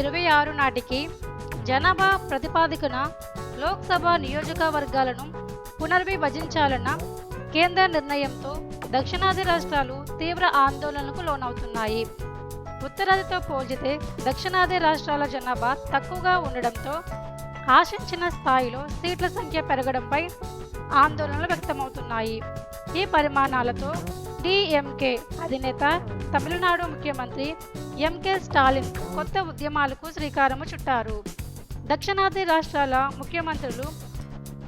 ఇరవై ఆరు నాటికి జనాభా ప్రతిపాదికన లోక్సభ నియోజకవర్గాలను పునర్విభజించాలన్న కేంద్ర నిర్ణయంతో దక్షిణాది రాష్ట్రాలు తీవ్ర ఆందోళనకు లోనవుతున్నాయి. ఉత్తరాదితో పోల్చితే దక్షిణాది రాష్ట్రాల జనాభా తక్కువగా ఉండడంతో ఆశించిన స్థాయిలో సీట్ల సంఖ్య పెరగడంపై ఆందోళనలు వ్యక్తమవుతున్నాయి. ఈ పరిమాణాలతో డిఎంకే అధినేత తమిళనాడు ముఖ్యమంత్రి ఎంకే స్టాలిన్ కొత్త ఉద్యమాలకు శ్రీకారము చుట్టారు. దక్షిణాది రాష్ట్రాల ముఖ్యమంత్రులు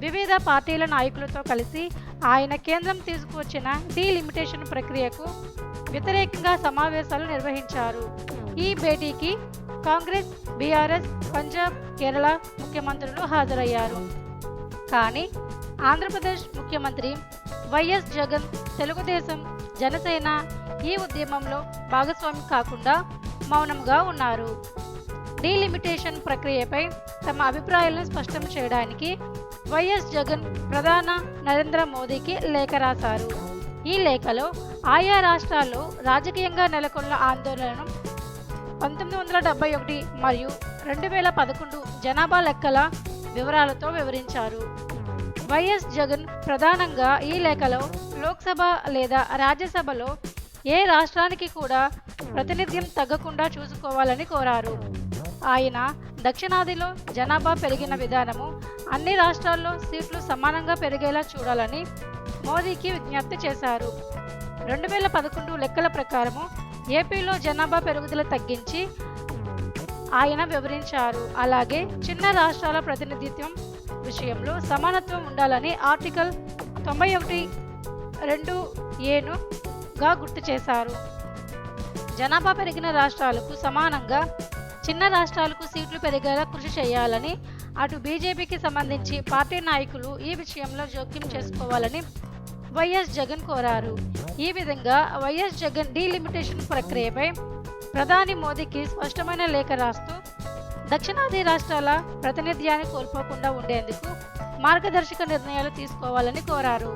వివిధ పార్టీల నాయకులతో కలిసి ఆయన కేంద్రం తీసుకువచ్చిన డీలిమిటేషన్ ప్రక్రియకు వ్యతిరేకంగా సమావేశాలు నిర్వహించారు. ఈ భేటీకి కాంగ్రెస్ బీఆర్ఎస్ పంజాబ్ కేరళ ముఖ్యమంత్రులు హాజరయ్యారు. కానీ ఆంధ్రప్రదేశ్ ముఖ్యమంత్రి వైఎస్ జగన్ తెలుగుదేశం జనసేన ఈ ఉద్యమంలో భాగస్వామి కాకుండా మౌనంగా ఉన్నారు. డీలిమిటేషన్ ప్రక్రియపై తమ అభిప్రాయాలను స్పష్టం చేయడానికి వైఎస్ జగన్ ప్రధాన నరేంద్ర మోదీకి లేఖ రాశారు. ఈ లేఖలో ఆయా రాష్ట్రాల్లో రాజకీయంగా నెలకొన్న ఆందోళనను పంతొమ్మిది వందల డెబ్బై ఒకటి మరియు రెండు వేల పదకొండు జనాభా లెక్కల వివరాలతో వివరించారు. వైఎస్ జగన్ ప్రధానంగా ఈ లేఖలో లోక్సభ లేదా రాజ్యసభలో ఏ రాష్ట్రానికి కూడా ప్రాతినిధ్యం తగ్గకుండా చూసుకోవాలని కోరారు. ఆయన దక్షిణాదిలో జనాభా పెరిగిన విధానము అన్ని రాష్ట్రాల్లో సీట్లు సమానంగా పెరిగేలా చూడాలని మోదీకి విజ్ఞప్తి చేశారు. రెండు వేల పదకొండు లెక్కల ప్రకారము ఏపీలో జనాభా పెరుగుదల తగ్గించి ఆయన వివరించారు. అలాగే చిన్న రాష్ట్రాల ప్రాతినిధ్యం విషయంలో సమానత్వం ఉండాలని ఆర్టికల్ తొంభై ఒకటి రెండు ఏనుగా గుర్తు చేశారు. జనాభా పెరిగిన రాష్ట్రాలకు సమానంగా చిన్న రాష్ట్రాలకు సీట్లు పెరిగేలా కృషి చేయాలని అటు బీజేపీకి సంబంధించి పార్టీ నాయకులు ఈ విషయంలో జోక్యం చేసుకోవాలని వైఎస్ జగన్ కోరారు. ఈ విధంగా వైఎస్ జగన్ డీలిమిటేషన్ ప్రక్రియపై ప్రధాని మోదీకి స్పష్టమైన లేఖ రాస్తూ దక్షిణాది రాష్ట్రాల ప్రాతినిధ్యాన్ని కోల్పోకుండా ఉండేందుకు మార్గదర్శక నిర్ణయాలు తీసుకోవాలని కోరారు.